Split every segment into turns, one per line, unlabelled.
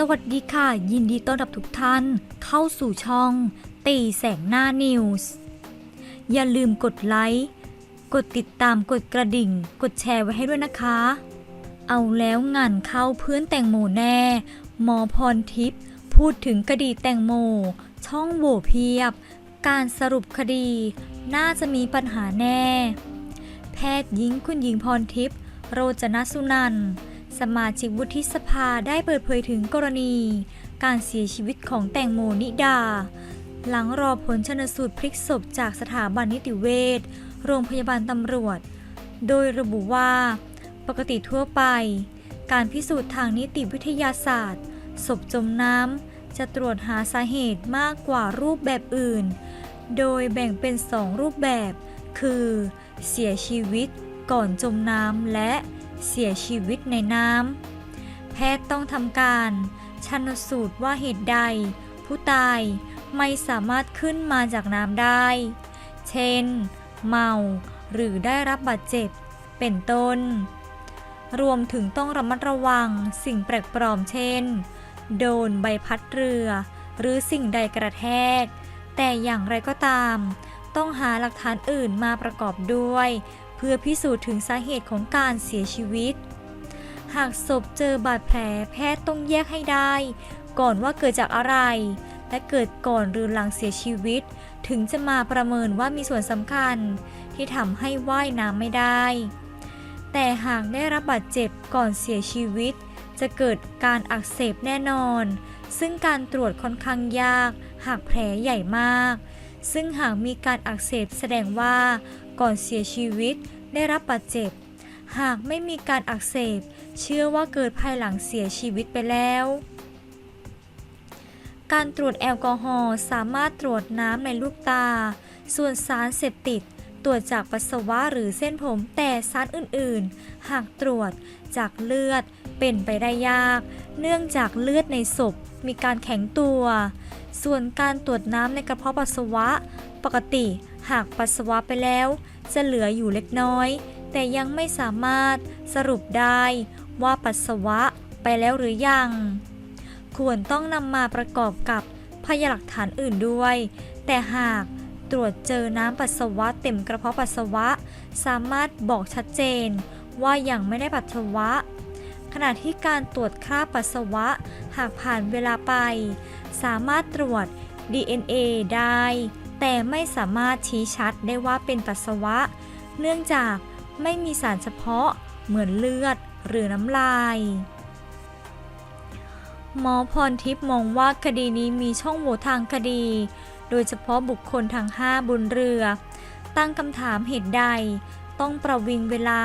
สวัสดีค่ะ ยินดีต้อนรับทุกท่าน เข้าสู่ช่อง ตีแสงหน้านิวส์อย่าลืมกดไลค์กดติดตามกดกระดิ่ง กดแชร์ไว้ให้ด้วยนะคะ เอาแล้วงานเข้าเพื่อนแต่งโมแน่หมอพรทิพย์พูดถึงคดีแตงโม ช่องโหว่เพียบ การสรุปคดี น่าจะมีปัญหาแน่ แพทย์หญิงคุณหญิงพรทิพย์โรจนสุนันท์ สมาชิกวุฒิสภาได้เปิดเผยถึงกรณี การเสียชีวิตของแตงโมนิดา หลังรอผลชนสูตรพลิกศพจากสถาบันนิติเวชโรงพยาบาลตำรวจ โดยระบุว่า ปกติทั่วไป การพิสูจน์ทางนิติวิทยาศาสตร์ ศพจมน้ำจะตรวจหาสาเหตุมากกว่ารูปแบบอื่น โดยแบ่งเป็นสองรูปแบบ คือ เสียชีวิตก่อนจมน้ำและ เสียชีวิตในน้ำ แพทย์ต้องทำการชันสูตรว่าเหตุใด ผู้ตายไม่สามารถขึ้นมาจากน้ำได้ เช่น เมาหรือได้รับบาดเจ็บ เป็นต้น รวมถึงต้องระมัดระวังสิ่งแปลกปลอมเช่น โดนใบพัดเรือ หรือสิ่งใดกระแทก แต่อย่างไรก็ตาม ต้องหาหลักฐานอื่นมาประกอบด้วย เพื่อพิสูจน์ถึงสาเหตุของการเสียชีวิต หากศพเจอบาดแผลแพทย์ต้องแยกให้ได้ ก่อนว่าเกิดจากอะไร และเกิดก่อนหรือหลังเสียชีวิต ถึงจะมาประเมินว่ามีส่วนสำคัญ ที่ทำให้ว่ายน้ำไม่ได้ แต่หากได้รับบาดเจ็บก่อนเสียชีวิต จะเกิดการอักเสบแน่นอน ซึ่งการตรวจค่อนข้างยาก หากแผลใหญ่มาก ซึ่งหากมีการอักเสบแสดงว่า ก่อนเสียชีวิตได้รับบาดเจ็บ หากไม่มีการอักเสบ เชื่อว่าเกิดภายหลังเสียชีวิตไปแล้ว การตรวจแอลกอฮอล์สามารถตรวจน้ำในลูกตา ส่วนสารเสพติด ตรวจจากปัสสาวะหรือเส้นผมแต่สารอื่นๆ หากตรวจจากเลือดเป็นไปได้ยาก เนื่องจากเลือดในศพมีการแข็งตัว ส่วนการตรวจน้ำในกระเพาะปัสสาวะ ปกติหากปัสสาวะไปแล้ว จะเหลืออยู่เล็กน้อย แต่ยังไม่สามารถสรุปได้ว่าปัสสาวะไปแล้วหรือยัง ควรต้องนำมาประกอบกับพยานหลักฐานอื่นด้วย แต่หาก ตรวจเจอน้ำปัสสาวะเต็มกระเพาะปัสสาวะ สามารถบอกชัดเจน ว่ายังไม่ได้ปัสสาวะ ขณะที่การตรวจคราบปัสสาวะหากผ่านเวลาไป สามารถตรวจ DNA ได้ แต่ไม่สามารถชี้ชัดได้ว่าเป็นปัสสาวะ เนื่องจากไม่มีสารเฉพาะเหมือนเลือดหรือน้ำลาย หมอพรทิพย์มองว่าคดีนี้มีช่องโหว่ทางคดี โดยเฉพาะบุคคลทั้งห้าบนเรือ ตั้งคำถามเหตุใด ต้องประวิงเวลา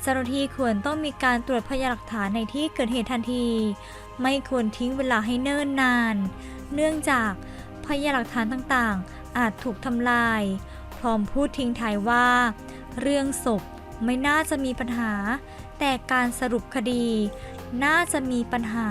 เจ้าหน้าที่ควรต้องมีการตรวจพยานหลักฐานในที่เกิดเหตุทันที ไม่ควรทิ้งเวลาให้เนิ่นนาน เนื่องจากพยานหลักฐานต่างๆ อาจถูกทำลาย พร้อมพูดทิ้งท้ายว่า เรื่องศพไม่น่าจะมีปัญหา แต่การสรุปคดี น่าจะมีปัญหา